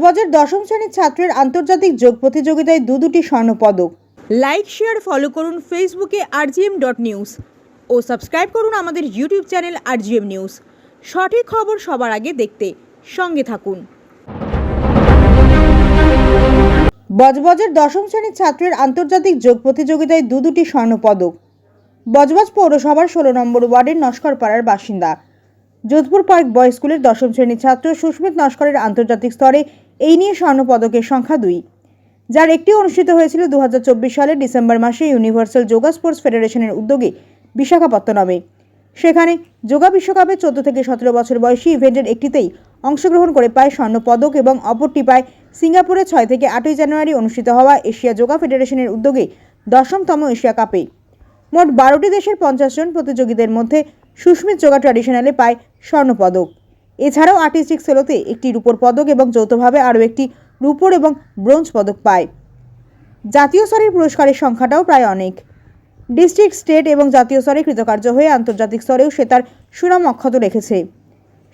বজবজের দশম শ্রেণির ছাত্রের আন্তর্জাতিক যোগ প্রতিযোগিতায় দু দুটি স্বর্ণপদক। লাইক শেয়ার ফলো করুন ফেসবুকে আরজিএম ডট নিউজ ও সাবস্ক্রাইব করুন আমাদের ইউটিউব চ্যানেল আরজিএম নিউজ সঠিক খবর সবার আগে দেখতে সঙ্গে থাকুন। বজবজের দশম শ্রেণির ছাত্রের আন্তর্জাতিক যোগ প্রতিযোগিতায় দু দুটি স্বর্ণপদক। বজবজ পৌরসভার ষোলো নম্বর ওয়ার্ডের নস্করপাড়ার বাসিন্দা। যোধপুর পার্ক বয় স্কুলের দশম শ্রেণির ছাত্র সুস্মিত নস্করের আন্তর্জাতিক স্তরে এই নিয়ে স্বর্ণপদকের সংখ্যা দুই। যার একটি অনুষ্ঠিত হয়েছিল দু হাজার চব্বিশ সালের ডিসেম্বর মাসে ইউনিভার্সাল যোগা স্পোর্টস ফেডারেশনের উদ্যোগে বিশাখাপত্তনমে। সেখানে যোগা বিশ্বকাপে চোদ্দ থেকে সতেরো বছর বয়সী ইভেন্টের একটিতেই অংশগ্রহণ করে পায় স্বর্ণপদক এবং অপরটি পায় সিঙ্গাপুরে ছয় থেকে আটই জানুয়ারি অনুষ্ঠিত হওয়া এশিয়া যোগা ফেডারেশনের উদ্যোগে দশমতম এশিয়া কাপে। মোট বারোটি দেশের পঞ্চাশ জন প্রতিযোগীদের মধ্যে সুস্মিত যোগা ট্র্যাডিশনালে পায় স্বর্ণপদক এছাড়াও আর্টিস্টিক সেলোতে একটি রূপোর পদক এবং যৌথভাবে আরও একটি রূপোর এবং ব্রোঞ্জ পদক পায়। জাতীয় স্তরের পুরস্কারের সংখ্যাটাও প্রায় অনেক। ডিস্ট্রিক্ট, স্টেট এবং জাতীয় স্তরে কৃতকার্য হয়ে আন্তর্জাতিক স্তরেও সে তার সুনাম অক্ষত রেখেছে।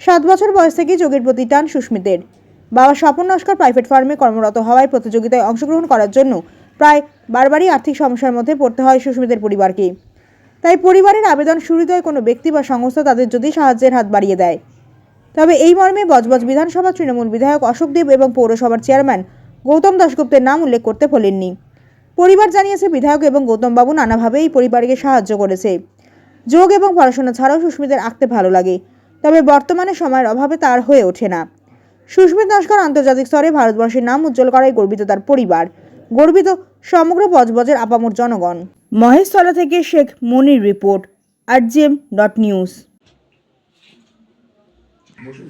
সাত বছর বয়স থেকে যোগের প্রতি টান সুস্মিতের। বাবা স্বপন নস্কর প্রাইভেট ফার্মে কর্মরত হওয়ায় প্রতিযোগিতায় অংশগ্রহণ করার জন্য প্রায় বারবারই আর্থিক সমস্যার মধ্যে পড়তে হয় সুস্মিতের পরিবারকে। তাই পরিবারের আবেদন সুহৃদয় কোনো ব্যক্তি বা সংস্থা তাদের যদি সাহায্যের হাত বাড়িয়ে দেয়। তবে এই মর্মে বজবজ বিধানসভা তৃণমূল বিধায়ক অশোক দেব এবং পৌরসভার চেয়ারম্যান গৌতম দাশগুপ্তের নাম উল্লেখ করতে ভোলেননি। পরিবার জানিয়েছে বিধায়ক এবং গৌতমবাবু নানাভাবে এই পরিবারকে সাহায্য করেছে। যোগ এবং পড়াশোনা ছাড়াও সুস্মিতের আঁকতে ভালো লাগে, তবে বর্তমানে সময়ের অভাবে তার হয়ে ওঠে না। সুস্মিত নস্কর আন্তর্জাতিক স্তরে ভারতবর্ষের নাম উজ্জ্বল করায় গর্বিত তার পরিবার, গর্বিত সমগ্র বজবজের আপামর জনগণ। মহেশতলা থেকে Sheikh Monir report, RGM dot news. বসুন।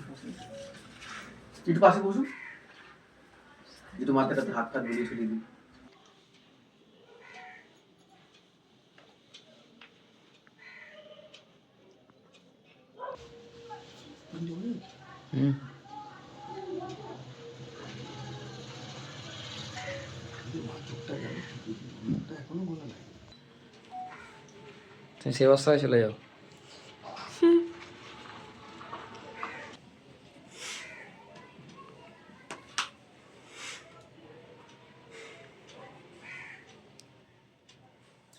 একটু পাশে বসুন। একটু মাথাটাতে হাত টাত বুলিয়ে ছড়িয়ে দিন। সেই অবস্থায় চলে যাও।